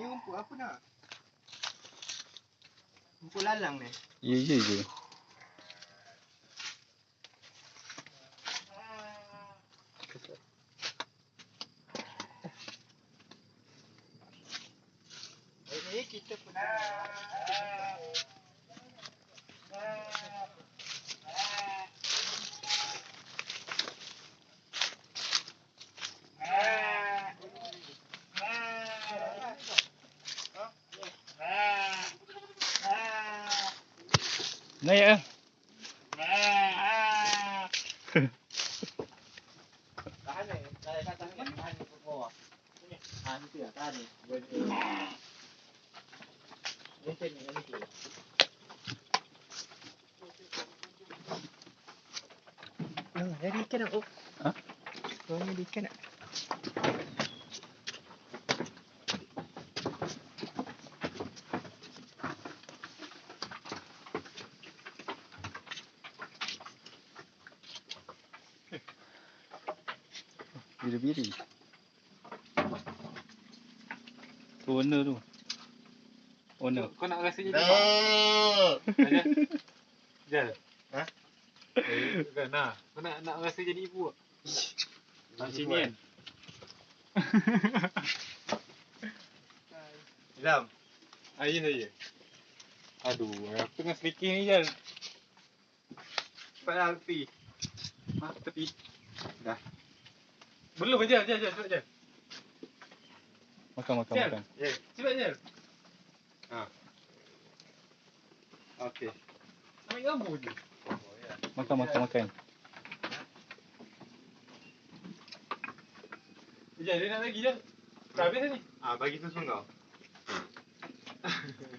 Ni rumput apa nak? Rumput lalang ni. Ya ya je. Ini kita pernah Naik ah. Tahan ni. Tahan tahan tahan. Tahan ni bawah. Ni. Ha ni tu lah. Tahan ni. Macam ni. Macam ni. Oh, jadi ikan nak. Oh. Ha? Oh, ni ikan nak. Biri-biri. Tu owner tu. Owner. Kau nak rasa jadi mak? Jal. Jal. Ha? Eh, bukan nah. Kau nak nak rasa jadi ibu tak? Nak sini kan? Ilham. Air saya. Aduh, aku tengah selekeh ni Jal. Cepatlah tepi. Ah, tepi. Dah. Belum Jal, Jal, cepat Jal. Makan makan Jal. makan. Jal, cepat Jal. Ha. Okey. Ambil gambar je. Makan makan makan. Jal, dia nak lagi Jal. Dah habis ni. Ah, bagi susu kau.